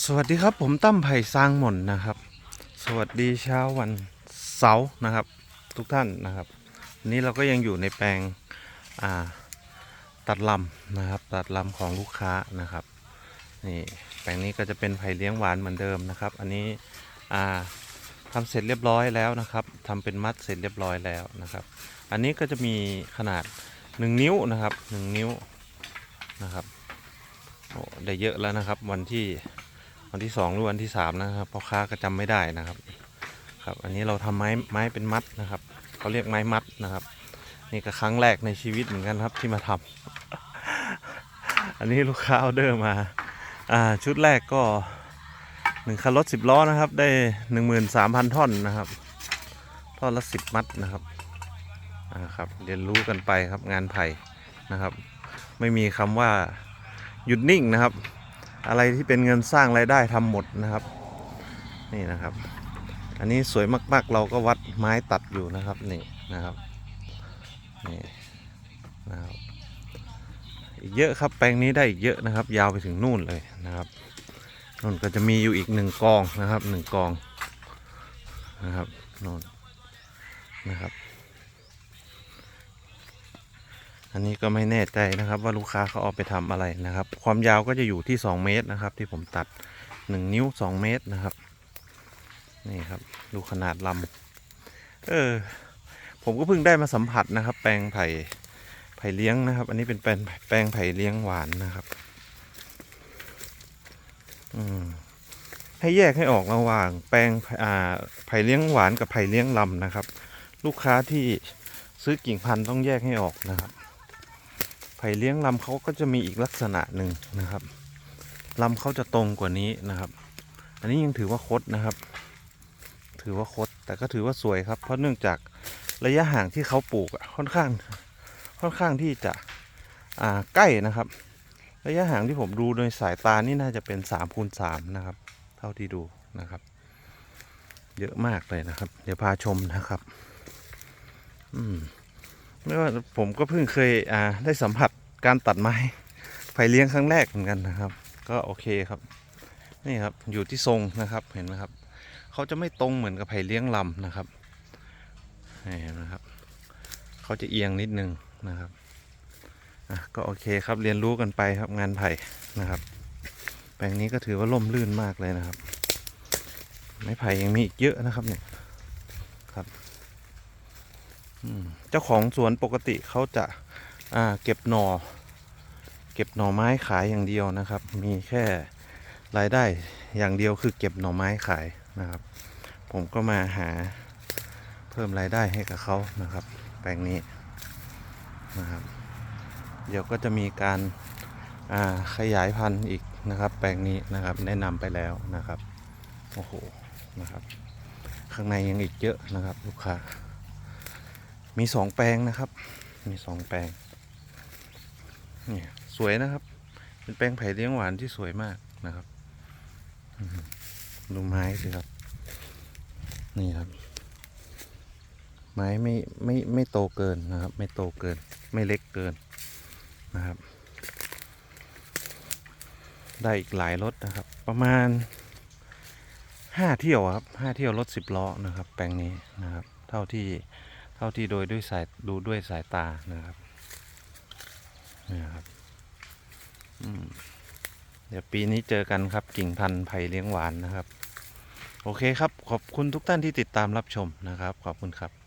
สวัสดีครับผมตั้มไผ่ซางหม่นนะครับ สวัสดีเช้าวันเสาร์นะครับ ทุกท่านนะครับ นี้เราก็ยังอยู่ในแปลงตัดลำนะครับ ตัดลำของลูกค้านะครับนี่แปลงนี้ก็จะเป็นไผ่เลี้ยงหวานเหมือนเดิมนะครับ อันนี้อ่าทำเสร็จเรียบร้อยแล้วนะครับทำเป็นมัดเสร็จเรียบร้อยแล้วนะครับ อันนี้ก็จะมีขนาด 1 นิ้วนะครับ 1 นิ้วนะครับโอ้ได้เยอะแล้วนะครับวันที่ วันที่สองหรือวันที่สามนะครับพ่อค้าก็จำไม่ได้นะครับ ครับ อันนี้เราทำไม้ไม้เป็นมัดนะครับเขาเรียกไม้มัดนะครับ นี่ก็ครั้งแรกในชีวิตเหมือนกันครับที่มาทำอันนี้ลูกค้าออเดอร์มาอ่าชุดแรกก็หนึ่งคันรถสิบล้อนะครับ ได้หนึ่งหมื่นสามพันท่อนนะครับท่อนละสิบมัดนะครับอ่าครับเรียนรู้กันไปครับงานไผ่นะครับ ไม่มีคำว่าหยุดนิ่งนะครับ อะไรที่เป็นเงินสร้างรายได้ทำหมดนะครับ นี่นะครับ อันนี้สวยมากๆเราก็วัดไม้ตัดอยู่นะครับนี่นะครับนี่นะครับอีกเยอะครับแปลงนี้ได้อีกเยอะนะครับ ยาวไปถึงนู่นเลยนะครับนู่นก็จะมีอยู่อีกหนึ่งกองนะครับหนึ่งกองนะครับนู่นนะครับ อันนี้ก็ไม่แน่ใจนะครับว่าลูกค้าเขาเอาไปทำอะไรนะครับ ความยาวก็จะอยู่ที่ 2 เมตรนะครับ ที่ผมตัด 1 นิ้ว 2 เมตรนะครับนี่ครับ ดูขนาดลำเออผมก็เพิ่งได้มาสัมผัสนะครับ แปลงไผ่ไผ่เลี้ยงนะครับ อันนี้เป็นแปลงแปลงไผ่เลี้ยงหวานนะครับ อืมให้แยกให้ออกระหว่าง แปลงอ่าไผ่เลี้ยงหวานกับไผ่เลี้ยงลำนะครับ ลูกค้าที่ซื้อกิ่งพันธุ์ต้องแยกให้ออกนะครับ ผ่เลี้ยงลำเขาก็จะมีอีกลักษณะหนึ่งนะครับลำเขาจะตรงกว่านี้นะครับ อันนี้ยังถือว่าคดนะครับ ถือว่าคดแต่ก็ถือว่าสวยครับ เพราะเนื่องจากระยะห่างที่เขาปลูกอะค่อนข้างค่อนข้างที่จะใกล้นะครับ ระยะห่างที่ผมดูโดยสายตานี่น่าจะเป็น3คูณ3นะครับ เท่าที่ดูนะครับ เยอะมากเลยนะครับ เดี๋ยวพาชมนะครับ อืม ไม่ว่าผมก็เพิ่งเคยอ่าได้สัมผัสการตัดไม้ไผ่เลี้ยงครั้งแรกเหมือนกันนะครับ ก็โอเคครับ นี่ครับอยู่ที่ทรงนะครับเห็นไหมครับเขาจะไม่ตรงเหมือนกับไผ่เลี้ยงลำนะครับนี่เห็นไหมครับเขาจะเอียงนิดนึงนะครับอะก็โอเคครับเรียนรู้กันไปครับงานไผ่นะครับ แปลงนี้ก็ถือว่าล่มลื่นมากเลยนะครับไม้ไผ่ยังมีอีกเยอะนะครับเนี่ยอืม เจ้าของสวนปกติเขาจะอ่าเก็บหน่อ เก็บหน่อไม้ขายอย่างเดียวนะครับ มีแค่รายได้อย่างเดียวคือเก็บหน่อไม้ขายนะครับ ผมก็มาหาเพิ่มรายได้ให้กับเขานะครับ แปลงนี้นะครับ เดี๋ยวก็จะมีการอ่าขยายพันธุ์อีกนะครับ แปลงนี้นะครับ แนะนำไปแล้วนะครับโอ้โหนะครับ ข้างในยังอีกเยอะนะครับ ลูกค้า มีสองแปลงนะครับ มีสองแปลงเนี่ยสวยนะครับ เป็นแปลงไผ่เลี้ยงหวานที่สวยมากนะครับดูไม้สิครับ นี่ครับ ไม้ไม่ไม่ไม่โตเกินนะครับ ไม่โตเกิน ไม่เล็กเกินนะครับ ได้อีกหลายรถนะครับ ประมาณห้าเที่ยวครับห้าเที่ยวรถสิบล้อนะครับ แปลงนี้นะครับ เท่าที่ ท่าที่โดยด้วยสายดูด้วยสายตานะครับนี่ครับเดี๋ยวปีนี้เจอกันครับกิ่งพันธุ์ไผ่เลี้ยงหวานนะครับ โอเคครับ ขอบคุณทุกท่านที่ติดตามรับชมนะครับ ขอบคุณครับ